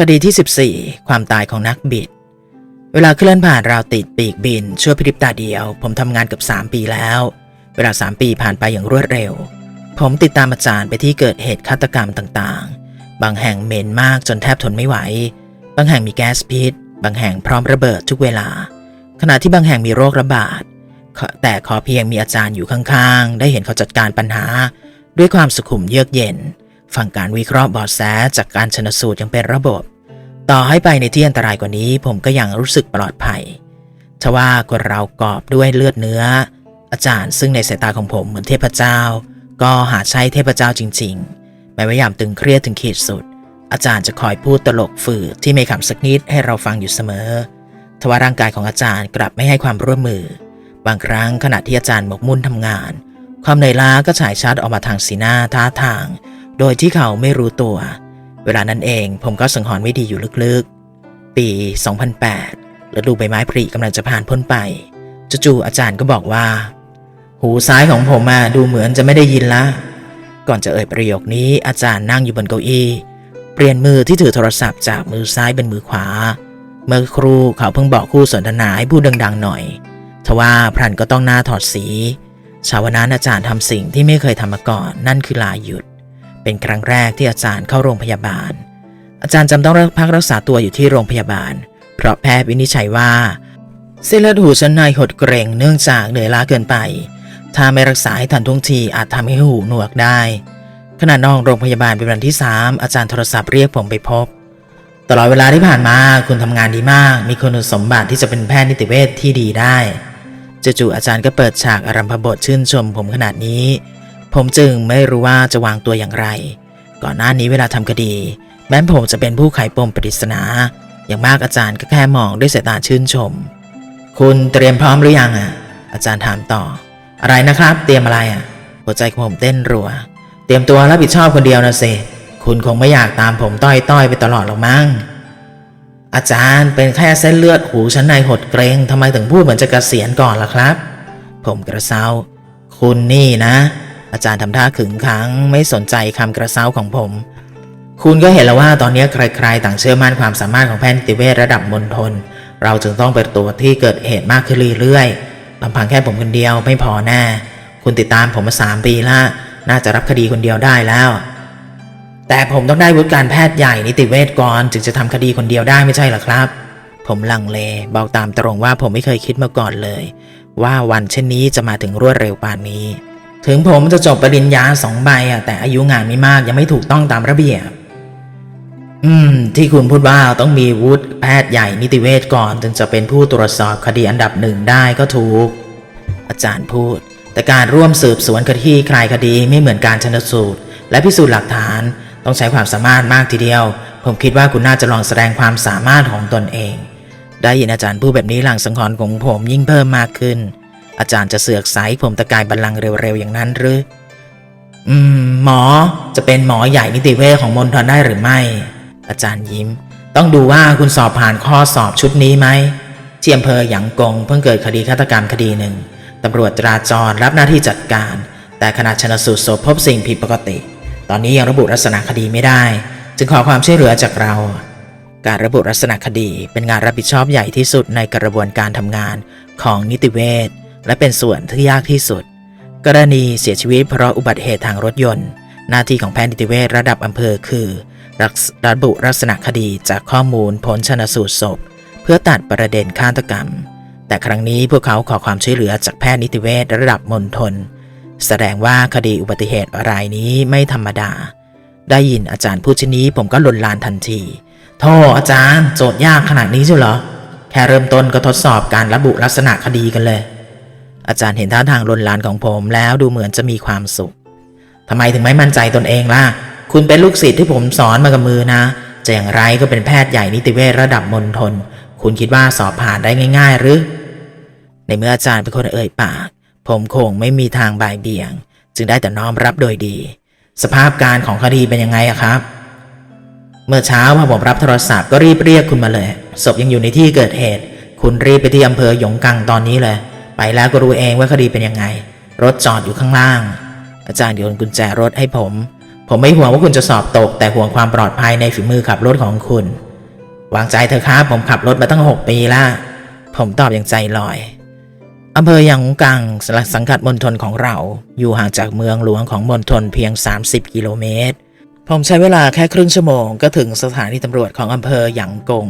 คดีที่ 14 ความตายของนักบิด เวลาเคลื่อนผ่านราวติดปีกบิน ชั่วพริบตาเดียว ผมทำงานเกับ3 ปีแล้ว เวลา 3 ปีผ่านไปอย่างรวดเร็ว ผมติดตามอาจารย์ไปที่เกิดเหตุฆาตกรรมต่างๆ บางแห่งเหม็นมากจนแทบทนไม่ไหว บางแห่งมีแก๊สพิษ บางแห่งพร้อมระเบิดทุกเวลา ขณะที่บางแห่งมีโรคระบาด แต่ขอเพียงมีอาจารย์อยู่ข้างๆ ได้เห็นเขาจัดการปัญหา ด้วยความสุขุมเยือกเย็น ฟังการวิเคราะห์เบอดแสจากการชนสูตรยังเป็นระบบ ต่อให้ไปในที่อันตรายกว่านี้ ผมก็ยังรู้สึกปลอดภัยทว่าคนเรากอบด้วยเลือดเนื้อ อาจารย์ซึ่งในสายตาของผมเหมือนเทพเจ้า ก็หาใช่เทพเจ้าจริงๆแม้ว่ายามตึงเครียดถึงขีดสุด อาจารย์จะคอยพูดตลกฝืดที่ไม่ขำสักนิดให้เราฟังอยู่เสมอทว่าร่างกายของอาจารย์กลับไม่ให้ความร่วมมือ บางครั้งขณะที่อาจารย์หมกมุ่นทำงาน ความเหนื่อยล้าก็ฉายชัดออกมาทางสีหน้าท่าทาง โดยที่เขาไม่รู้ตัว เวลานั้นเองผมก็สังหรณ์ไม่ดีอยู่ลึกๆ ปี 2008ฤดูใบไม้ผลิกำลังจะผ่านพ้นไปจู่ๆอาจารย์ก็บอกว่า หูซ้ายของผมอะดูเหมือนจะไม่ได้ยินละ ก่อนจะเอ่ยประโยคนี้อาจารย์นั่งอยู่บนเก้าอี้ เปลี่ยนมือที่ถือโทรศัพท์จากมือซ้ายเป็นมือขวา เมื่อครูเขาเพิ่งบอกคู่สนทนาให้พูดดัง ๆ หน่อยทว่าพรันก็ต้องหน้าถอดสีเช้าวันนั้นอาจารย์ทำสิ่งที่ไม่เคยทำมาก่อนนั่นคือลาหยุด เป็นครั้งแรกที่อาจารย์เข้าโรงพยาบาล อาจารย์จำต้องพักรักษาตัวอยู่ที่โรงพยาบาล เพราะแพทย์วินิจฉัยว่าเส้นเลือดหูชั้นในหดเกร็งเนื่องจากเหนื่อยล้าเกินไป ถ้าไม่รักษาให้ทันท่วงทีอาจทำให้หูหนวกได้ ขณะนอกโรงพยาบาลเป็นวันที่ 3 อาจารย์โทรศัพท์เรียกผมไปพบ ตลอดเวลาที่ผ่านมาคุณทำงานดีมาก มีคุณสมบัติที่จะเป็นแพทย์นิติเวชที่ดีได้ จู่ๆอาจารย์ก็เปิดฉากอารัมพบทชื่นชมผมขนาดนี้ ผมจึงไม่รู้ว่าจะวางตัวอย่างไร ก่อนหน้านี้เวลาทำคดี แม้ผมจะเป็นผู้ไขปมปริศนา อย่างมากอาจารย์ก็แค่มองด้วยสายตาชื่นชม คุณเตรียมพร้อมหรือยังอะ อาจารย์ถามต่อ อะไรนะครับ เตรียมอะไรอะ หัวใจของผมเต้นรัว เตรียมตัวรับผิดชอบคนเดียวนะสิคุณคงไม่อยากตามผมต้อยต้อยๆไปตลอดหรอกมั้ง อาจารย์เป็นแค่เส้นเลือดหูชั้นในหดเกรงทำไมถึงพูดเหมือนจะเกษียณก่อนล่ะครับ ผมกระเซาคุณนี่นะ อาจารย์ทำท่าขึงขังไม่สนใจคำกระเซาของผม คุณก็เห็นแล้วว่าตอนนี้ใครๆ ต่างเชื่อมั่นความสามารถของแพทย์นิติเวชระดับมณฑลเราจึงต้องไปตรวจที่เกิดเหตุมากขึ้นเรื่อยๆลำพังแค่ผมคนเดียวไม่พอแน่ คุณติดตามผมมาสามปีละ น่าจะรับคดีคนเดียวได้แล้ว แต่ผมต้องได้วุฒิการแพทย์ใหญ่นิติเวชก่อนจึงจะทำคดีคนเดียวได้ไม่ใช่หรอครับ ผมลังเลบอกตามตรงว่าผมไม่เคยคิดมาก่อนเลย ว่าวันเช่นนี้จะมาถึงรวดเร็วปานนี้ ถึงผมจะจบปริญญาสองใบอะแต่อายุงานไม่มากยังไม่ถูกต้องตามระเบียบ อืม ที่คุณพูดว่าต้องมีวุฒิแพทย์ใหญ่นิติเวชก่อนถึงจะเป็นผู้ตรวจสอบคดีอันดับหนึ่งได้ก็ถูก อาจารย์พูด แต่การร่วมสืบสวนคดีคลายคดีไม่เหมือนการชนสูตร และพิสูจน์หลักฐานต้องใช้ความสามารถมากทีเดียว ผมคิดว่าคุณน่าจะลองแสดงความสามารถของตนเอง ได้ยินอาจารย์พูดแบบนี้หลังสังหรณ์ของผมยิ่งเพิ่มมากขึ้น อาจารย์จะเสือกใสผมตะกายบัลลังก์เร็วๆอย่างนั้นหรือ อืม หมอจะเป็นหมอใหญ่นิติเวชของมณฑลได้หรือไม่ อาจารย์ยิ้ม ต้องดูว่าคุณสอบผ่านข้อสอบชุดนี้ไหมที่อำเภอหยางกงเพิ่งเกิดคดีฆาตกรรมคดีหนึ่งตำรวจจราจรรับหน้าที่จัดการ แต่ขณะชนสูตรศพพบสิ่งผิดปกติ ตอนนี้ยังระบุลักษณะคดีไม่ได้ จึงขอความช่วยเหลือจากเรา การระบุลักษณะคดีเป็นงานรับผิดชอบใหญ่ที่สุดในกระบวนการทำงานของนิติเวช และเป็นส่วนที่ยากที่สุด กรณีเสียชีวิตเพราะอุบัติเหตุทางรถยนต์ หน้าที่ของแพทย์นิติเวชระดับอำเภอคือรักระบุลักษณะคดีจากข้อมูลผลชนสูตรศพ เพื่อตัดประเด็นฆาตกรรม แต่ครั้งนี้พวกเขาขอความช่วยเหลือจากแพทย์นิติเวชระดับมณฑลแสดงว่าคดีอุบัติเหตุรายนี้ไม่ธรรมดา ได้ยินอาจารย์พูดเช่นนี้ผมก็ลนลานทันทีโธ่อาจารย์ โจทย์ยากขนาดนี้ใช่เหรอ แค่เริ่มต้นก็ทดสอบการระบุลักษณะคดีกันเลย อาจารย์เห็นท่าทางลนลานของผมแล้วดูเหมือนจะมีความสุขทำไมถึงไม่มั่นใจตนเองล่ะ คุณเป็นลูกศิษย์ที่ผมสอนมากับมือนะจะอย่างไรก็เป็นแพทย์ใหญ่นิติเวชระดับมณฑลคุณคิดว่าสอบผ่านได้ง่าย ๆ หรือ ในเมื่ออาจารย์เป็นคนเอ่ยปาก ผมคงไม่มีทางบ่ายเบี่ยง จึงได้แต่น้อมรับโดยดี สภาพการของคดีเป็นยังไงอะครับ เมื่อเช้าพอผมรับโทรศัพท์ก็รีบเรียกคุณมาเลยศพยังอยู่ในที่เกิดเหตุ คุณรีบไปที่อำเภอหยงกังตอนนี้เลย ไปแล้วก็รู้เองว่าคดีเป็นยังไง รถจอดอยู่ข้างล่าง อาจารย์โยนกุญแจรถให้ผม ผมไม่ห่วงว่าคุณจะสอบตก แต่ห่วงความปลอดภัยในฝีมือขับรถของคุณ วางใจเถอะครับผมขับรถมาตั้ง 6 ปีละผมตอบอย่างใจลอยอำเภอยังกังสังกัดมณฑลของเรา อยู่ห่างจากเมืองหลวงของมณฑลเพียง 30 กิโลเมตร ผมใช้เวลาแค่ครึ่งชั่วโมงก็ถึงสถานีตำรวจของอำเภอหยางกง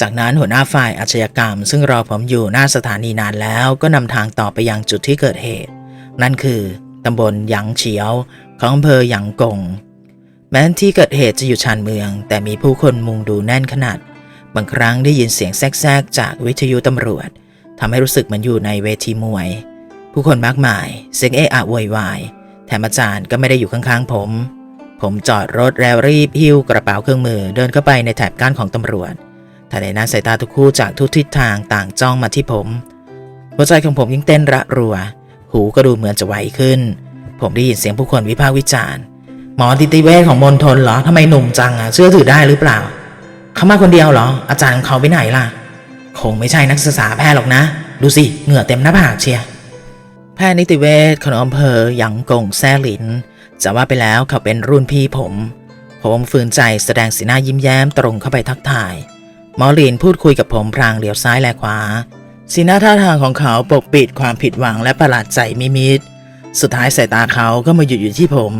จากนั้นหัวหน้าฝ่ายอาชญากรรม ซึ่งรอผมอยู่หน้าสถานีนานแล้วก็นำทางต่อไปยังจุดที่เกิดเหตุ นั่นคือตำบลหยางเฉียว ของอำเภอหยางกง แม้ที่เกิดเหตุจะอยู่ชานเมือง แต่มีผู้คนมุงดูแน่นขนาด บางครั้งได้ยินเสียงแทรกๆจากวิทยุตำรวจทำให้รู้สึกเหมือนอยู่ในเวทีมวย ผู้คนมากมาย เสียงเอะอะโวยวายแถมอาจารย์ก็ไม่ได้อยู่ข้างๆผม ผมจอดรถแล้วรีบหิ้วกระเป๋าเครื่องมือเดินเข้าไปในแถบกั้นของตำรวจ ทันใดนั้นสายตาทุกคู่จากทุกทิศทางต่างจ้องมาที่ผม หัวใจของผมยิ่งเต้นระรัว หูก็ดูเหมือนจะไวขึ้น ผมได้ยินเสียงผู้คนวิพากษ์วิจารณ์ หมอติติเวชของมนทนเหรอทำไมหนุ่มจังอะเชื่อถือได้หรือเปล่า เขามาคนเดียวเหรอ อาจารย์เขาไปไหนล่ะ คงไม่ใช่นักศึกษาแพทย์หรอกนะ ดูสิเหงื่อเต็มหน้าผากเชียร์แพทย์นิติเวชของอำเภอหยางกงแซ่หลินจะว่าไปแล้วเขาเป็นรุ่นพี่ผม ผมฝืนใจแสดงสีหน้ายิ้มแย้มตรงเข้าไปทักทาย หมอหลินพูดคุยกับผมพรางเหลียวซ้ายแลขวา สีหน้าท่าทางของเขาปกปิดความผิดหวังและประหลาดใจมิมิดสุดท้ายสายตาเขาก็มาหยุดอยู่ที่ผม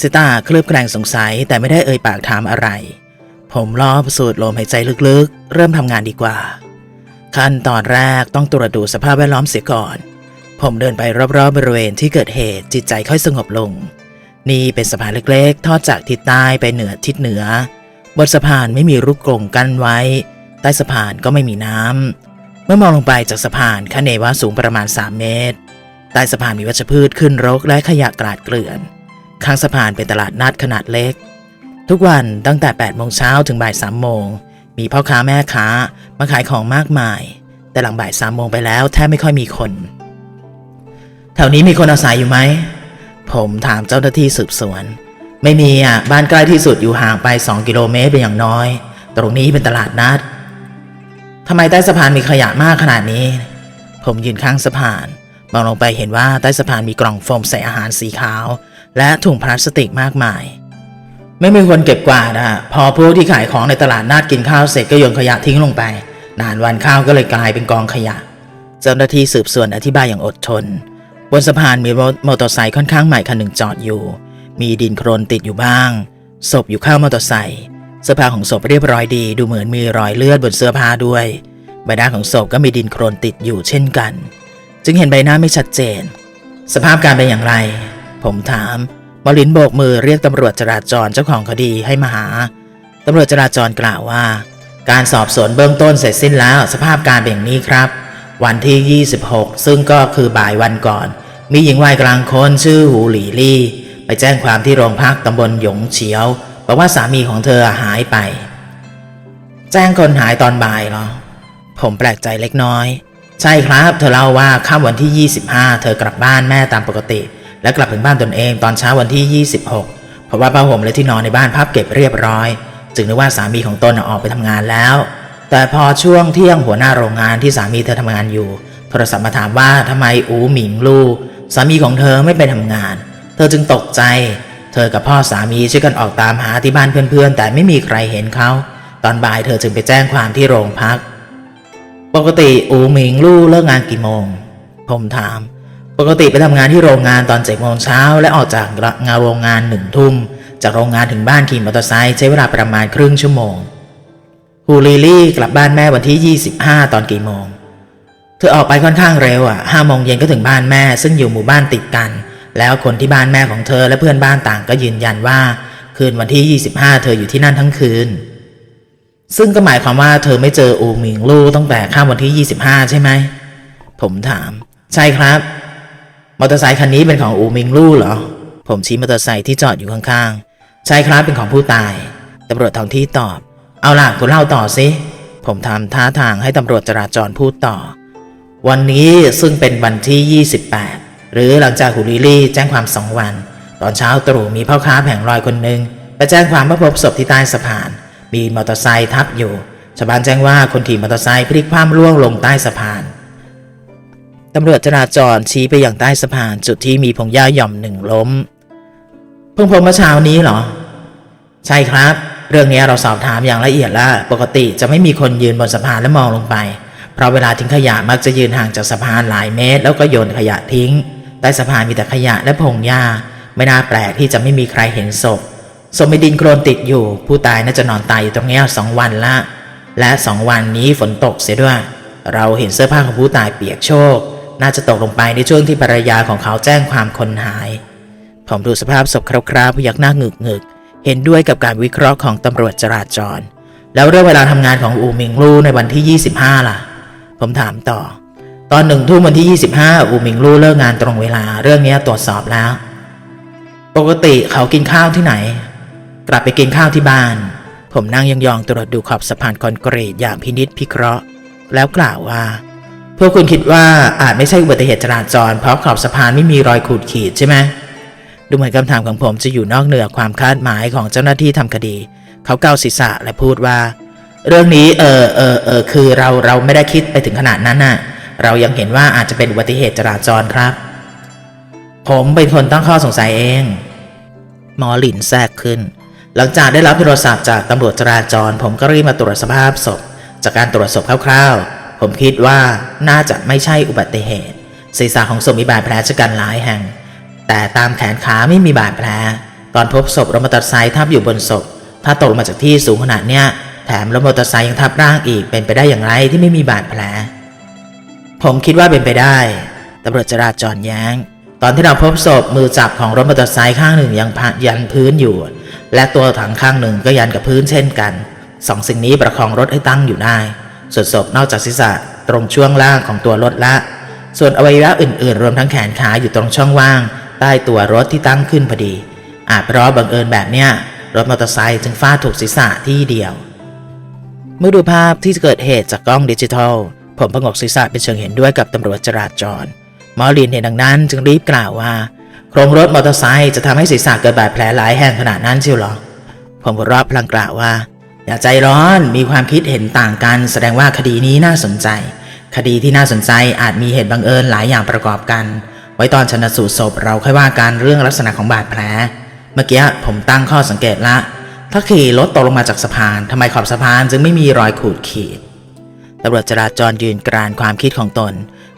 สายตาเคลือบแคลงสงสัยแต่ไม่ได้เอ่ยปากถามอะไร ผมรอบสูดลมหายใจลึกๆ เริ่มทำงานดีกว่า ขั้นตอนแรกต้องตรวจดูสภาพแวดล้อมเสียก่อน ผมเดินไปรอบๆบริเวณที่เกิดเหตุจิตใจค่อยสงบลง นี่เป็นสะพานเล็กๆ ทอดจากทิศใต้ไปเหนือทิศเหนือ บนสะพานไม่มีรูกกรงกั้นไว้ ใต้สะพานก็ไม่มีน้ำ เมื่อมองลงไปจากสะพานคาเนว่าสูงประมาณ 3 เมตร ใต้สะพานมีวัชพืชขึ้นรกและขยะกลาดเกลื่อน ข้างสะพานเป็นตลาดนัดขนาดเล็ก ทุกวันตั้งแต่8โมงเช้าถึงบ่าย3โมง มีพ่อค้าแม่ค้ามาขายของมากมาย แต่หลังบ่าย3โมงไปแล้วแทบไม่ค่อยมีคน แถวนี้มีคนอาศัยอยู่ไหม ผมถามเจ้าหน้าที่สืบสวน ไม่มีอะบ้านใกล้ที่สุดอยู่ห่างไป 2 กิโลเมตรเป็นอย่างน้อย ตรงนี้เป็นตลาดนัดทำไมใต้สะพานมีขยะมากขนาดนี้ ผมยืนข้างสะพานมองลงไปเห็นว่าใต้สะพานมีกล่องโฟมใส่อาหารสีขาว และถุงพลาสติกมากมาย ไม่มีคนเก็บกวาดอะพอผู้ที่ขายของในตลาดนัดกินข้าวเสร็จก็โยนขยะทิ้งลงไป นานวันข้าวก็เลยกลายเป็นกองขยะ เจ้าหน้าที่สืบสวนอธิบายอย่างอดทน บนสะพานมีรถมอเตอร์ไซค์ค่อนข้างใหม่คันหนึ่งจอดอยู่ มีดินโครนติดอยู่บ้าง ศพอยู่ข้างมอเตอร์ไซค์เสื้อผ้าของศพเรียบร้อยดี ดูเหมือนมีรอยเลือดบนเสื้อผ้าด้วย ใบหน้าของศพก็มีดินโครนติดอยู่เช่นกัน จึงเห็นใบหน้าไม่ชัดเจน สภาพการเป็นอย่างไร ผมถามบลินโบกมือเรียกตำรวจจราจรเจ้าของคดีให้มาหาตำรวจจราจรกล่าวว่า การสอบสวนเบื้องต้นเสร็จสิ้นแล้วสภาพการเป็นอย่างนี้ครับ วันที่ 26 ซึ่งก็คือบ่ายวันก่อน มีหญิงวัยกลางคนชื่อหูหลีลี่ ไปแจ้งความที่โรงพักตำบลหยงเฉียวบอกว่าสามีของเธอหายไป แจ้งคนหายตอนบ่ายเหรอ ผมแปลกใจเล็กน้อย ใช่ครับ เธอเล่าว่าค่ำวันที่ 25 เธอกลับบ้านแม่ตามปกติ และกลับถึงบ้านตนเองตอนเช้าวันที่ 26 เพราะว่าผ้าห่มและที่นอนในบ้านพับเก็บเรียบร้อย จึงนึกว่าสามีของตนออกไปทำงานแล้ว แต่พอช่วงเที่ยงหัวหน้าโรงงานที่สามีเธอทำงานอยู่ โทรศัพท์มาถามว่าทำไมอูหมิงลูกสามีของเธอไม่ไปทำงาน เธอจึงตกใจ เธอกับพ่อสามีช่วยกันออกตามหาที่บ้านเพื่อนๆ แต่ไม่มีใครเห็นเขา ตอนบ่ายเธอจึงไปแจ้งความที่โรงพัก ปกติอูหมิงลู่เลิกงานกี่โมง ผมถาม ปกติไปทำงานที่โรงงานตอนเจ็ดโมงเช้าและออกจากงานโรงงานหนึ่งทุ่ม จากโรงงานถึงบ้านขี่มอเตอร์ไซค์ใช้เวลาประมาณครึ่งชั่วโมงฮูลิลี่กลับบ้านแม่วันที่ 25 ตอนกี่โมง เธอออกไปค่อนข้างเร็วอะห้าโมงเย็นก็ถึงบ้านแม่ซึ่งอยู่หมู่บ้านติดกัน แล้วคนที่บ้านแม่ของเธอและเพื่อนบ้านต่างก็ยืนยันว่า คืนวันที่ 25 เธออยู่ที่นั่นทั้งคืน ซึ่งก็หมายความว่าเธอไม่เจออูหมิงลู่ตั้งแต่ข้ามวันที่ 25 ใช่ไหม ผมถาม ใช่ครับ มอเตอร์ไซค์คันนี้เป็นของอูหมิงลู่เหรอ ผมชี้มอเตอร์ไซค์ที่จอดอยู่ข้างๆ ใช่ครับเป็นของผู้ตาย ตำรวจท้องที่ตอบ เอาล่ะคุณเล่าต่อสิ ผมทำท่าทางให้ตำรวจจราจรพูดต่อ วันนี้ซึ่งเป็นวันที่ 28 หรือหลังจากฮูลิลี่แจ้งความสองวัน ตอนเช้าตรู่มีพ่อค้าแผงลอยคนหนึ่งไปแจ้งความว่าพบศพที่ใต้สะพาน มีมอเตอร์ไซค์ทับอยู่ ชาวบ้านแจ้งว่าคนขี่มอเตอร์ไซค์พลิกคว่ำร่วงลงใต้สะพานตำรวจจราจรชี้ไปอยังใต้สะพานจุดที่มีพงหญ้าหย่อมหนึ่งล้มเพิ่งพบเมื่อเช้านี้เหรอ ใช่ครับ เรื่องนี้เราสอบถามอย่างละเอียดแล้วปกติจะไม่มีคนยืนบนสะพานและมองลงไป เพราะเวลาทิ้งขยะมักจะยืนห่างจากสะพานหลายเมตร แล้วก็โยนขยะทิ้ง ใต้สะพานมีแต่ขยะและพงหญ้า ไม่น่าแปลกที่จะไม่มีใครเห็นศพศพมีดินโคลนติดอยู่ ผู้ตายน่าจะนอนตายอยู่ตรงนี้สองวันละ และสองวันนี้ฝนตกเสียด้วย เราเห็นเสื้อผ้าของผู้ตายเปียกโชก น่าจะตกลงไปในช่วงที่ภรรยาของเขาแจ้งความคนหาย ผมดูสภาพศพคร่าวๆพยักหน้าหงึกหงึกๆเห็นด้วยกับการวิเคราะห์ของตำรวจจราจร แล้วเรื่องเวลาทำงานของอูมิงลู่ในวันที่ 25 ล่ะ ผมถามต่อ ตอนหนึ่งทุ่มวันที่ 25 อูหมิงลู่เลิกงานตรงเวลาเรื่องนี้ตรวจสอบแล้ว ปกติเขากินข้าวที่ไหน กลับไปกินข้าวที่บ้าน ผมนั่งยองๆตรวจดูขอบสะพานคอนกรีตอย่างพินิษพิเคราะห์ แล้วกล่าวว่า พวกคุณคิดว่าอาจไม่ใช่อุบัติเหตุจราจร เพราะขอบสะพานไม่มีรอยขูดขีดใช่ไหมดูเหมือนคำถามของผมจะอยู่นอกเหนือความคาดหมายของเจ้าหน้าที่ทำคดี เขาเกาศีรษะและพูดว่า เรื่องนี้เออเออเออคือเราเราไม่ได้คิดไปถึงขนาดนั้นน่ะ เรายังเห็นว่าอาจจะเป็นอุบัติเหตุจราจรครับ ผมเป็นคนตั้งข้อสงสัยเอง หมอหลินแทรกขึ้น หลังจากได้รับโทรศัพท์จากตำรวจจราจร ผมก็รีบมาตรวจสภาพศพ จากการตรวจศพคร่าวๆ ผมคิดว่าน่าจะไม่ใช่อุบัติเหตุ ศีรษะของศพมีบาดแผลชะกันหลายแห่ง แต่ตามแขนขาไม่มีบาดแผล ตอนพบศพรถมอเตอร์ไซค์ทับอยู่บนศพ ถ้าตกลงมาจากที่สูงขนาดเนี้ยแถมรถมอเตอร์ไซค์ยังทับร่างอีกเป็นไปได้อย่างไรที่ไม่มีบาดแผล ผมคิดว่าเป็นไปได้ตำรวจจราจรแย้ง ตอนที่เราพบศพมือจับของรถมอเตอร์ไซค์ข้างหนึ่งยังยันพื้นอยู่ และตัวถังข้างหนึ่งก็ยันกับพื้นเช่นกันสองสิ่งนี้ประคองรถให้ตั้งอยู่ได้ส่วนศพนอกจากศีรษะตรงช่วงล่างของตัวรถละ ส่วนอวัยวะอื่นๆ รวมทั้งแขนขาอยู่ตรงช่องว่าง ใต้ตัวรถที่ตั้งขึ้นพอดี อาจเพราะบังเอิญแบบเนี้ยรถมอเตอร์ไซค์จึงฟาดถูกศีรษะที่เดียว เมื่อดูภาพที่เกิดเหตุจากกล้องดิจิทัล ผมพงกศีรษะเป็นเชิงเห็นด้วยกับตำรวจจราจรมอลินเห็นดังนั้นจึงรีบกล่าวว่า โครงรถมอเตอร์ไซค์จะทำให้ศีรษะเกิดบาดแผลหลายแห่งขนาดนั้นเชียวหรอ ผมหัวเราะพลางกล่าวว่า อย่าใจร้อนมีความคิดเห็นต่างกัน แสดงว่าคดีนี้น่าสนใจ คดีที่น่าสนใจอาจมีเหตุบังเอิญหลายอย่างประกอบกัน ไว้ตอนชนสูตรศพเราค่อยว่ากันเรื่องลักษณะของบาดแผล เมื่อกี้ผมตั้งข้อสังเกตละ ถ้าขี่รถตกลงมาจากสะพานทำไมขอบสะพานจึงไม่มีรอยขูดขีด ตำรวจจราจรยืนกรานความคิดของตน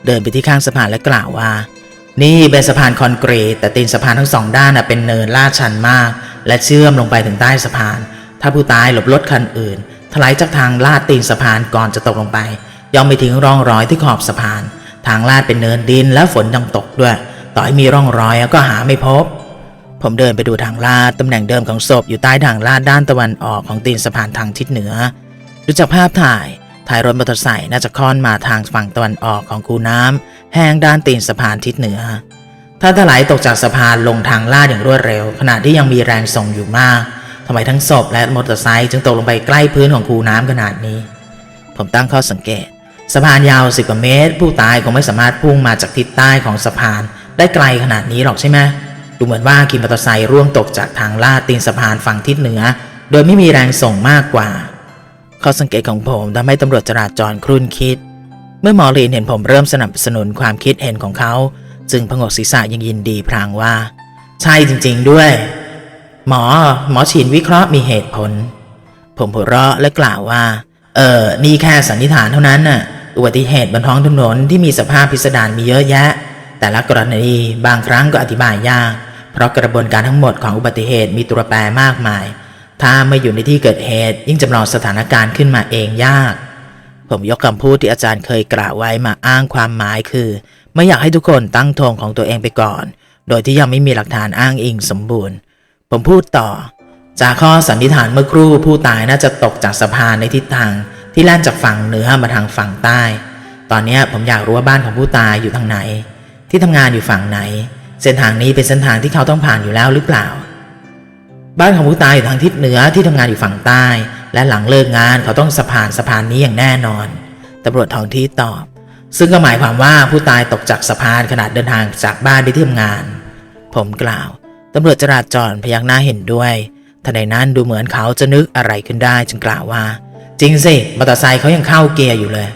เดินไปที่ข้างสะพานและกล่าวว่า นี่เป็นสะพานคอนกรีต แต่ตีนสะพานทั้งสองด้านเป็นเนินลาดชันมาก และเชื่อมลงไปถึงใต้สะพาน ถ้าผู้ตายหลบรถคันอื่นถลายจากทางลาดตีนสะพานก่อนจะตกลงไปย่อมไปทิ้งร่องรอยที่ขอบสะพาน ทางลาดเป็นเนินดินและฝนยังตกด้วย ต่อให้มีร่องรอยก็หาไม่พบ ผมเดินไปดูทางลาดตำแหน่งเดิมของศพอยู่ใต้ทางลาดด้านตะวันออกของตีนสะพานทางทิศเหนือดูจากภาพถ่าย ท้ายรถมอเตอร์ไซค์น่าจะค่อนมาทางฝั่งตะวันออกของคูน้ำแห้งด้านตีนสะพานทิศเหนือถ้าถลายตกจากสะพานลงทางลาดอย่างรวดเร็ว ขณะที่ยังมีแรงส่งอยู่มากทำไมทั้งศพและมอเตอร์ไซค์จึงตกลงไปใกล้พื้นของคูน้ำขนาดนี้ ผมตั้งข้อสังเกต สะพานยาวสิบกว่าเมตร ผู้ตายคงไม่สามารถพุ่งมาจากทิศใต้ของสะพาน ได้ไกลขนาดนี้หรอกใช่ไหมดูเหมือนว่าขี่มอเตอร์ไซค์ร่วงตกจากทางลาดตีนสะพานฝั่งทิศเหนือ โดยไม่มีแรงส่งมากกว่า ข้อสังเกตของผมทำให้ตำรวจจราจรครุ่นคิด เมื่อหมอลีนเห็นผมเริ่มสนับสนุนความคิดเห็นของเขา จึงพงกศีรษะยังยินดีพลางว่า ใช่จริง ๆ ด้วย หมอหมอฉีนวิเคราะห์มีเหตุผล ผมหัวเราะและกล่าวว่า เออนี่แค่สันนิษฐานเท่านั้นน่ะอุบัติเหตุบนท้องถนนที่มีสภาพพิสดารมีเยอะแยะ แต่ละกรณีบางครั้งก็อธิบายยาก เพราะกระบวนการทั้งหมดของอุบัติเหตุมีตัวแปรมากมาย ถ้าไม่อยู่ในที่เกิดเหตุ ยิ่งจำลองสถานการณ์ขึ้นมาเองยาก ผมยกคำพูดที่อาจารย์เคยกล่าวไว้มาอ้างความหมายคือ ไม่อยากให้ทุกคนตั้งธงของตัวเองไปก่อน โดยที่ยังไม่มีหลักฐานอ้างอิงสมบูรณ์ ผมพูดต่อ จากข้อสันนิษฐานเมื่อครู่ผู้ตายน่าจะตกจากสะพานในทิศทาง ที่แล่นจากฝั่งเหนือมาทางฝั่งใต้ ตอนนี้ผมอยากรู้ว่าบ้านของผู้ตายอยู่ทางไหน ที่ทำงานอยู่ฝั่งไหน เส้นทางนี้เป็นเส้นทางที่เขาต้องผ่านอยู่แล้วหรือเปล่า บ้านของผู้ตายอยู่ทางทิศเหนือที่ทำงานอยู่ฝั่งใต้ และหลังเลิกงานเขาต้องสะพานสะพานนี้อย่างแน่นอนตำรวจท้องที่ตอบ ซึ่งก็หมายความว่าผู้ตายตกจากสะพานขณะเดินทางจากบ้านไปที่ทำงาน ผมกล่าวตำรวจจราจรพยักหน้าเห็นด้วยทันใดนั้นดูเหมือนเขาจะนึกอะไรขึ้นได้จึงกล่าวว่า จริงสิมอเตอร์ไซค์เขายังเข้าเกียร์อยู่เลย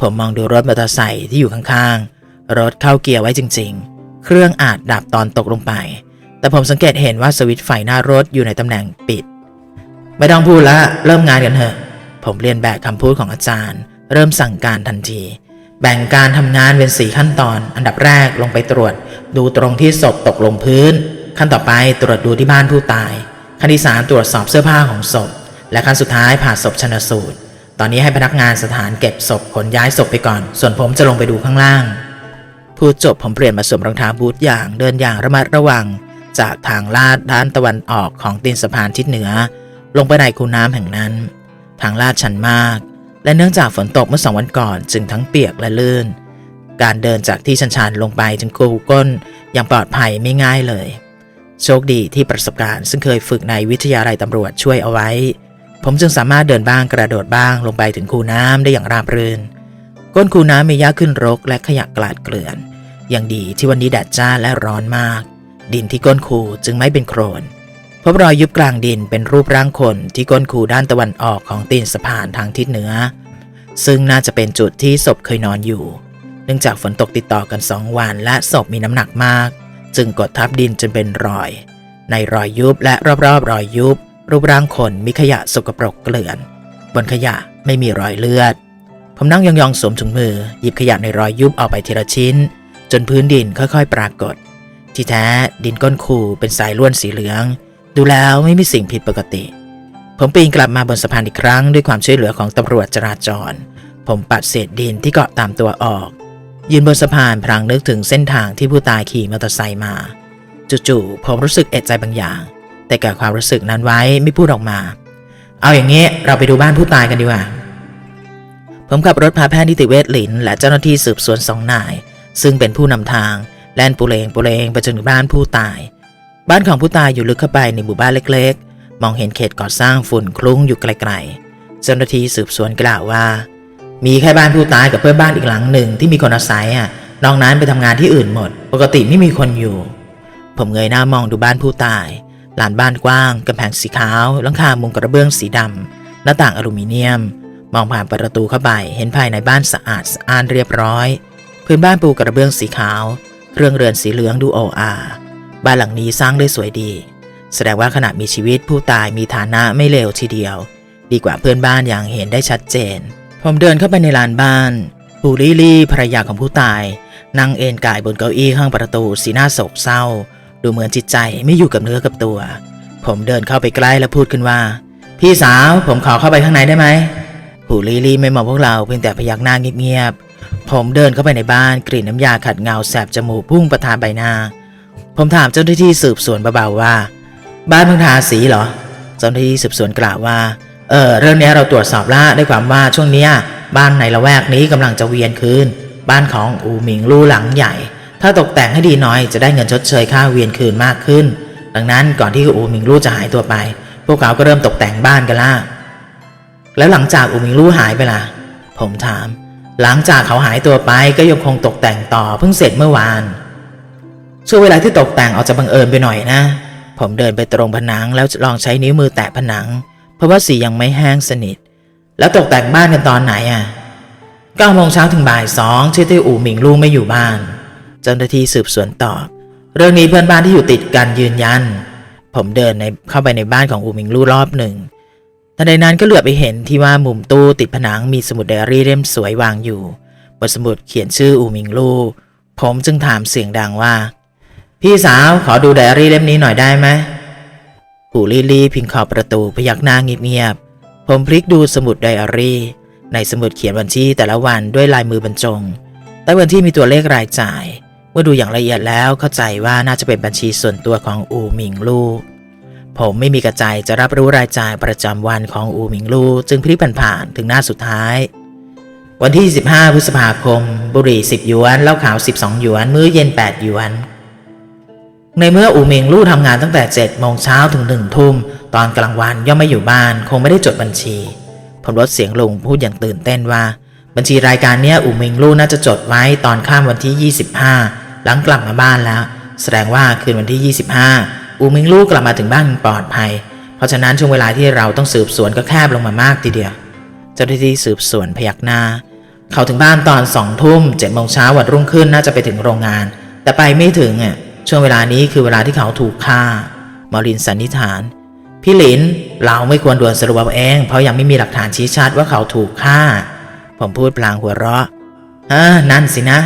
ผมมองดูรถมอเตอร์ไซค์ที่อยู่ข้างๆรถเข้าเกียร์ไว้จริง ๆ เครื่องอาจดับตอนตกลงไป แต่ผมสังเกตเห็นว่าสวิตช์ไฟหน้ารถอยู่ในตำแหน่งปิด ไม่ต้องพูดละ เริ่มงานกันเถอะ ผมเรียนแบบคำพูดของอาจารย์ เริ่มสั่งการทันที แบ่งการทำงานเป็นสี่ขั้นตอน อันดับแรกลงไปตรวจ ดูตรงที่ศพตกลงพื้น ขั้นต่อไปตรวจดูที่บ้านผู้ตาย ขั้นที่สามตรวจสอบเสื้อผ้าของศพ และขั้นสุดท้ายผ่าศพชนสูตร ตอนนี้ให้พนักงานสถานเก็บศพขนย้ายศพไปก่อน ส่วนผมจะลงไปดูข้างล่าง พูดจบผมเปลี่ยนมาสวมรองเท้าบูทอย่างเดินอย่างระมัดระวัง จากทางลาดด้านตะวันออกของตีนสะพานทิศเหนือ ลงไปในคูน้ำแห่งนั้น ทางลาดชันมาก และเนื่องจากฝนตกเมื่อสองวันก่อนจึงทั้งเปียกและลื่น การเดินจากที่ชันๆลงไปถึงกูก้นอย่างปลอดภัยไม่ง่ายเลย โชคดีที่ประสบการณ์ซึ่งเคยฝึกในวิทยาลัยตำรวจช่วยเอาไว้ ผมจึงสามารถเดินบ้างกระโดดบ้างลงไปถึงคูน้ำได้อย่างราบรื่น ก้นคูน้ำมีหญ้าขึ้นรกและขยะกลาดเกลื่อนอย่างดีที่วันนี้แดดจ้าและร้อนมาก ดินที่ก้นคูจึงไม่เป็นโครนพบรอยยุบกลางดินเป็นรูปร่างคนที่ก้นคูด้านตะวันออกของตีนสะพานทางทิศเหนือ ซึ่งน่าจะเป็นจุดที่ศพเคยนอนอยู่ เนื่องจากฝนตกติดต่อกันสองวันและศพมีน้ำหนักมาก จึงกดทับดินจนเป็นรอย ในรอยยุบและรอบๆรอยยุบ รูปร่างคนมีขยะสกปรกเกลื่อน บนขยะไม่มีรอยเลือด ผมนั่งยองๆสวมถุงมือหยิบขยะในรอยยุบออกไปทีละชิ้น จนพื้นดินค่อยๆ ปรากฏ ที่แท้ดินก้นคูเป็นสายล้วนสีเหลือง ดูแล้วไม่มีสิ่งผิดปกติ ผมปีนกลับมาบนสะพานอีกครั้งด้วยความช่วยเหลือของตำรวจจราจร ผมปัดเศษดินที่เกาะตามตัวออก ยืนบนสะพานพลางนึกถึงเส้นทางที่ผู้ตายขี่มอเตอร์ไซค์มา จู่ๆผมรู้สึกเอะใจบางอย่าง แต่แก่ความรู้สึกนั้นไว้ไม่พูดออกมา เอาอย่างนี้เราไปดูบ้านผู้ตายกันดีกว่าผมขับรถพาแพทย์นิติเวชหลิน และเจ้าหน้าที่สืบสวนสองนาย ซึ่งเป็นผู้นำทาง แล่นปุเรงปุเรงไปจนถึงบ้านผู้ตาย บ้านของผู้ตายอยู่ลึกเข้าไปในหมู่บ้านเล็กๆ มองเห็นเขตก่อสร้างฝุ่นคลุ้งอยู่ไกลๆเจ้าหน้าที่สืบสวนกล่าวว่า มีแค่บ้านผู้ตายกับเพื่อนบ้านอีกหลังหนึ่งที่มีคนอาศัยอะนอกนั้นไปทำงานที่อื่นหมด ปกติไม่มีคนอยู่ ผมเงยหน้ามองดูบ้านผู้ตายลานบ้านกว้างกำแพงสีขาวหลังคามุงกระเบื้องสีดำหน้าต่างอลูมิเนียม มองผ่านประตูเข้าไปเห็นภายในบ้านสะอาดสะอ้านเรียบร้อย พื้นบ้านปูกระเบื้องสีขาว เครื่องเรือนสีเหลืองดูโออาบ้านหลังนี้สร้างได้สวยดี แสดงว่าขณะมีชีวิตผู้ตายมีฐานะไม่เลวทีเดียว ดีกว่าเพื่อนบ้านอย่างเห็นได้ชัดเจน ผมเดินเข้าไปในลานบ้านปูลี่ลี่ภรรยาของผู้ตาย นั่งเอนกายบนเก้าอี้ข้างประตูสีหน้าโศกเศร้า ดูเหมือนจิตใจไม่อยู่กับเนื้อกับตัว ผมเดินเข้าไปใกล้และพูดขึ้นว่า พี่สาวผมขอเข้าไปข้างในได้ไหมหูลี่ลี่ไม่มองพวกเราเพียงแต่พยักหน้าเงียบๆ ผมเดินเข้าไปในบ้านกลิ่นน้ำยาขัดเงาแสบจมูกพุ่งประทานใบหน้า ผมถามเจ้าหน้าที่สืบสวนเบาๆว่า บ้านเพิ่งทาสีเหรอ เจ้าหน้าที่สืบสวนกล่าวว่า เออเรื่องนี้เราตรวจสอบแล้วได้ความว่าช่วงนี้บ้านในละแวกนี้กำลังจะเวียนคืน บ้านของอูหมิงลู่หลังใหญ่ ถ้าตกแต่งให้ดีหน่อยจะได้เงินชดเชยค่าเวียนคืนมากขึ้น ดังนั้นก่อนที่อูหมิงลู่จะหายตัวไป พวกเขาก็เริ่มตกแต่งบ้านกันละแล้วหลังจากอูหมิงลู่หายไปล่ะ ผมถาม หลังจากเขาหายตัวไปก็ยังคงตกแต่งต่อเพิ่งเสร็จเมื่อวาน ช่วงเวลาที่ตกแต่งอาจจะบังเอิญไปหน่อยนะ ผมเดินไปตรงผนังแล้วลองใช้นิ้วมือแตะผนัง เพราะว่าสียังไม่แห้งสนิท แล้วตกแต่งบ้านกันตอนไหนอะเก้าโมงเช้าถึงบ่ายสองที่ที่อูหมิงลู่ไม่อยู่บ้าน เจ้าหน้าที่สืบสวนตอบ เรื่องนี้เพื่อนบ้านที่อยู่ติดกันยืนยัน ผมเดินในเข้าไปในบ้านของอูหมิงลู่รอบหนึ่ง ทันใดนั้นก็เหลือบไปเห็นที่ว่ามุมตู้ติดผนังมีสมุดไดอารี่เล่มสวยวางอยู่ บนสมุดเขียนชื่ออูมิงลู่ผมจึงถามเสียงดังว่า พี่สาวขอดูไดอารี่เล่มนี้หน่อยได้ไหมปู่ลี่ลี่พิงขอบประตูพยักหน้าเงียบๆผมพลิกดูสมุดไดอารี่ ในสมุดเขียนวันที่แต่ละวันด้วยลายมือบรรจงใต้วันที่มีตัวเลขรายจ่าย เมื่อดูอย่างละเอียดแล้วเข้าใจว่าน่าจะเป็นบัญชีส่วนตัวของอูหมิงลู่ ผมไม่มีกระใจจะรับรู้รายจ่ายประจำวันของอูหมิงลู่จึงพลิกผ่านๆถึงหน้าสุดท้าย วันที่ 15 พฤษภาคม บุหรี่ 10 หยวนเหล้าขาว 12 หยวน มื้อเย็น 8 หยวน ในเมื่ออูหมิงลู่ทำงานตั้งแต่ 7 โมงเช้าถึง 1 ทุ่ม ตอนกลางวันย่อมไม่อยู่บ้าน คงไม่ได้จดบัญชี ผมลดเสียงลงพูดอย่างตื่นเต้นว่า บัญชีรายการเนี้ยอูหมิงลู่น่าจะจดไว้ตอนข้ามวันที่ 25 หลังกลับมาบ้านแล้ว แสดงว่าคืนวันที่ 25 อูมิงลู่กลับมาถึงบ้านปลอดภัย เพราะฉะนั้นช่วงเวลาที่เราต้องสืบสวนก็แคบลงมามากทีเดียว เจ้าหน้าที่สืบสวนพยักหน้า เขาถึงบ้านตอนสองทุ่มเจ็ดโมงเช้าวันรุ่งขึ้นน่าจะไปถึงโรงงาน แต่ไปไม่ถึงอะช่วงเวลานี้คือเวลาที่เขาถูกฆ่ามอรินสันนิษฐาน พี่หลินเราไม่ควรด่วนสรุปเอาเอง เพราะยังไม่มีหลักฐานชี้ชัดว่าเขาถูกฆ่า ผมพูดพลางหัวเราะเออนั่นสินะ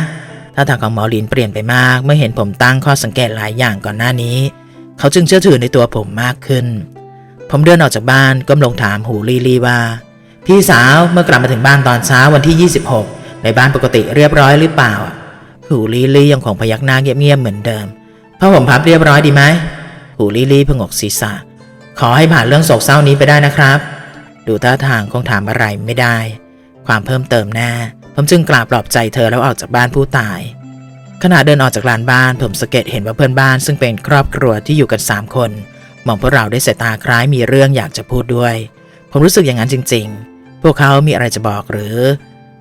ถ้าทางของหมอหลินเปลี่ยนไปมาก เมื่อเห็นผมตั้งข้อสังเกตหลายอย่างก่อนหน้านี้ เขาจึงเชื่อถือในตัวผมมากขึ้น ผมเดินออกจากบ้านก้มลงถามหูลี่ลี่ว่า พี่สาวเมื่อกลับมาถึงบ้านตอนเช้าวันที่ 26 ในบ้านปกติเรียบร้อยหรือเปล่า หูลี่ลี่ยังคงพยักหน้าเงียบๆเหมือนเดิมผ้าห่มพับเรียบร้อยดีไหมหูลี่ลี่พงกศีรษะ ขอให้ผ่านเรื่องโศกเศร้านี้ไปได้นะครับ ดูท่าทางคงถามอะไรไม่ได้ ความเพิ่มเติมแน่ผมจึงกราบปลอบใจเธอแล้วออกจากบ้านผู้ตาย ขณะเดินออกจากลานบ้าน ผมสังเกตเห็นว่าเพื่อนบ้านซึ่งเป็นครอบครัวที่อยู่กัน 3 คน มองพวกเราด้วยสายตาคล้ายมีเรื่องอยากจะพูดด้วย ผมรู้สึกอย่างนั้นจริง ๆ พวกเขามีอะไรจะบอกหรือ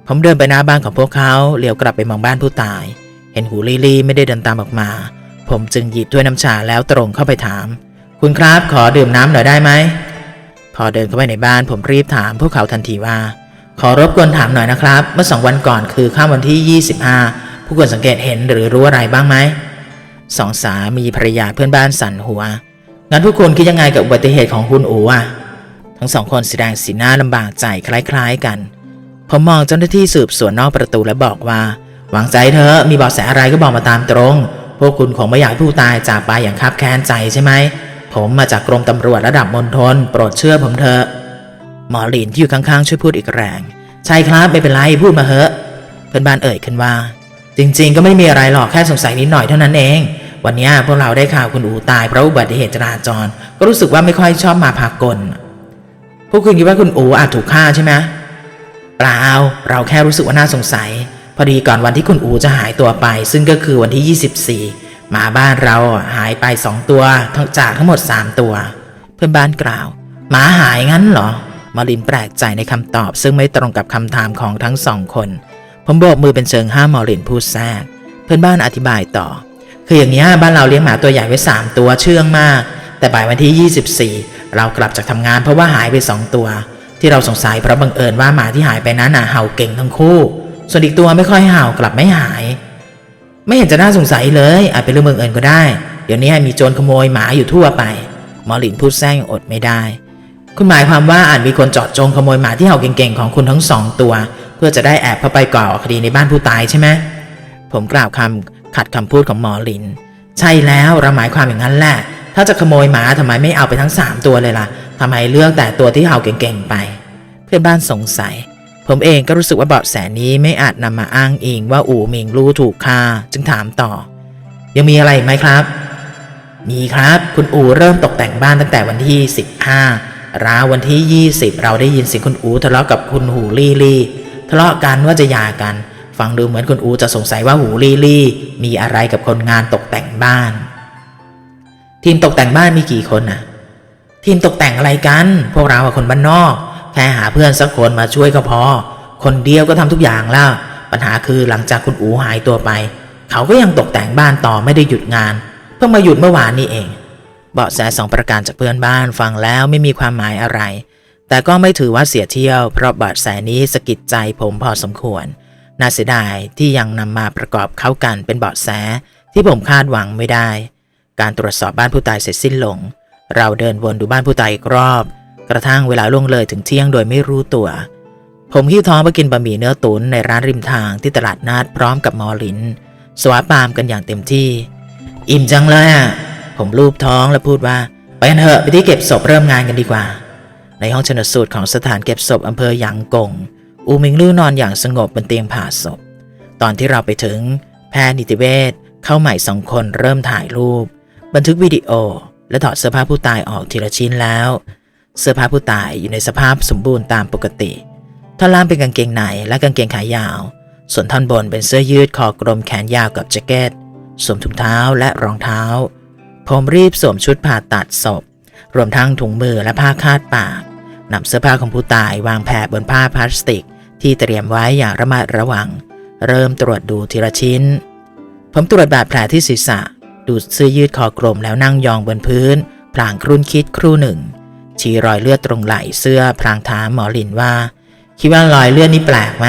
ผมเดินไปหน้าบ้านของพวกเขาเลี้ยวกลับไปมองบ้านผู้ตาย เห็นหูลี่ลี่ไม่ได้เดินตามออกมา ผมจึงหยิบถ้วยน้ำชาแล้วตรงเข้าไปถาม คุณครับขอดื่มน้ำหน่อยได้ไหมพอเดินเข้าไปในบ้านผมรีบถามพวกเขาทันทีว่า ขอรบกวนถามหน่อยนะครับ เมื่อสองวันก่อนคือข้ามวันที่ 25 ผู้คนสังเกตเห็นหรือรู้อะไรบ้างไหมสองสามีภรรยาเพื่อนบ้านสั่นหัว งั้นพวกคุณคิดยังไงกับอุบัติเหตุของคุณอูอะ ทั้งสองคนแสดงสีหน้าลำบากใจคล้ายๆกัน ผมมองเจ้าหน้าที่สืบสวนนอกประตูและบอกว่าวางใจเธอะมีเบาะแสอะไรก็บอกมาตามตรง พวกคุณคงไม่อยากผู้ตายจากไปอย่างคับแค้นใจใช่ไหม ผมมาจากกรมตำรวจระดับมณฑลโปรดเชื่อผมเถอะ หมอหลินที่อยู่ข้างๆช่วยพูดอีกแรง ใช่ครับไม่เป็นไรพูดมาเถอะ เพื่อนบ้านเอ่ยขึ้นว่า จริงๆ ก็ไม่มีอะไรหรอกแค่สงสัยนิดหน่อยเท่านั้นเอง วันนี้พวกเราได้ข่าวคุณอูตายเพราะอุบัติเหตุจราจร ก็รู้สึกว่าไม่ค่อยชอบมาพากล พวกคุณคิดว่าคุณอูอาจถูกฆ่าใช่ไหมเปล่าเราแค่รู้สึกว่าน่าสงสัย พอดีก่อนวันที่คุณอูจะหายตัวไป ซึ่งก็คือวันที่ 24หมาบ้านเราหายไป2ตัวทั้งจากทั้งหมด 3 ตัว เพื่อนบ้านกล่าวหมาหายงั้นเหรอมารินแปลกใจในคำตอบซึ่งไม่ตรงกับคำถามของทั้งสองคน ผมโบกมือเป็นเชิงห้ามมอรินพูดแทรกเพื่อนบ้านอธิบายต่อ คืออย่างนี้บ้านเราเลี้ยงหมาตัวใหญ่ไว้ 3 ตัวเชื่องมาก แต่บ่ายวันที่ 24 เรากลับจากทำงานเพราะว่าหายไป 2 ตัว ที่เราสงสัยเพราะบังเอิญว่าหมาที่หายไปนั้นน่ะเห่าเก่งทั้งคู่ ส่วนอีกตัวไม่ค่อยเห่ากลับไม่หาย ไม่เห็นจะน่าสงสัยเลยอาจเป็นเรื่องบังเอิญก็ได้ เดี๋ยวนี้มีโจรขโมยหมาอยู่ทั่วไปมอหลินพูดแซงอดไม่ได้ คุณหมายความว่าอาจมีคนเจาะจงขโมยหมาที่เห่าเก่งๆของคุณทั้งสองตัว พื่อจะได้แอบเข้าไปก่อคดีในบ้านผู้ตายใช่ไหมผมกล่าวคำขัดคำพูดของหมอหลิน ใช่แล้วเราหมายความอย่างนั้นแหละ ถ้าจะขโมยหมาทำไมไม่เอาไปทั้ง 3 ตัวเลยล่ะทำไมเลือกแต่ตัวที่เห่าเก่งๆไป เพื่อนบ้านสงสัย ผมเองก็รู้สึกว่าเบาะแสนี้ไม่อาจนำมาอ้างอิงว่าอู่หมิงลู่ถูกฆ่าจึงถามต่อ ยังมีอะไรไหมครับ มีครับคุณอูเริ่มตกแต่งบ้านตั้งแต่วันที่ 15ราววันที่ 20 เราได้ยินเสียงคุณอูทะเลาะกับคุณหูลี่ลี่ะเลาะกันว่าจะหย่ากัน ฟังดูเหมือนคุณอูจะสงสัยว่าหูลี่ลี่มีอะไรกับคนงานตกแต่งบ้าน ทีมตกแต่งบ้านมีกี่คนน่ะ ทีมตกแต่งอะไรกัน พวกเราอะคนบ้านนอก แค่หาเพื่อนสักคนมาช่วยก็พอ คนเดียวก็ทำทุกอย่างแล้ว ปัญหาคือหลังจากคุณอูหายตัวไป เขาก็ยังตกแต่งบ้านต่อไม่ได้หยุดงาน เพิ่งมาหยุดเมื่อวานนี้เอง เบาะแสสองประการจากเพื่อนบ้านฟังแล้วไม่มีความหมายอะไร แต่ก็ไม่ถือว่าเสียเที่ยว เพราะเบาะแสนี้สะกิดใจผมพอสมควร น่าเสียดายที่ยังนำมาประกอบเข้ากันเป็นเบาะแสที่ผมคาดหวังไม่ได้ การตรวจสอบบ้านผู้ตายเสร็จสิ้นลง เราเดินวนดูบ้านผู้ตายอีกรอบ กระทั่งเวลาล่วงเลยถึงเที่ยงโดยไม่รู้ตัว ผมหิ้ท้องไปกินบะหมี่เนื้อตุ๋นในร้านริมทางที่ตลาดนัดพร้อมกับมอลิน สวาปามกันอย่างเต็มที่ อิ่มจังเลยอะผมลูบท้องแล้วพูดว่า ไปกันเถอะไปที่เก็บศพเริ่มงานกันดีกว่า ในห้องชนสูตรของสถานเก็บศพอำเภอหยางกง อูมิงลู่นอนอย่างสงบบนเตียงผ่าศพ ตอนที่เราไปถึง แพทย์นิติเวชเข้าใหม่สองคนเริ่มถ่ายรูป บันทึกวิดีโอ และถอดเสื้อผ้าผู้ตายออกทีละชิ้นแล้ว เสื้อผ้าผู้ตายอยู่ในสภาพสมบูรณ์ตามปกติท่อนล่างเป็นกางเกงในและกางเกงขายาว ส่วนท่อนบนเป็นเสื้อยืดคอกลมแขนยาวกับแจ็คเก็ตสวมถุงเท้าและรองเท้า ผมรีบสวมชุดผ่าตัดศพ รวมทั้งถุงมือและผ้าคาดปากนำเสื้อผ้าของผู้ตายวางแผ่บนผ้าพลาสติก ที่เตรียมไว้อย่างระมัดระวัง เริ่มตรวจดูทีละชิ้น ผมตรวจบาดแผลที่ศีรษะ ดูเสื้อยืดคอกลมแล้วนั่งยองบนพื้น พลางครุ่นคิดครู่หนึ่ง ชี้รอยเลือดตรงไหล่เสื้อพลางถามหมอลินว่า คิดว่ารอยเลือดนี่แปลกไหม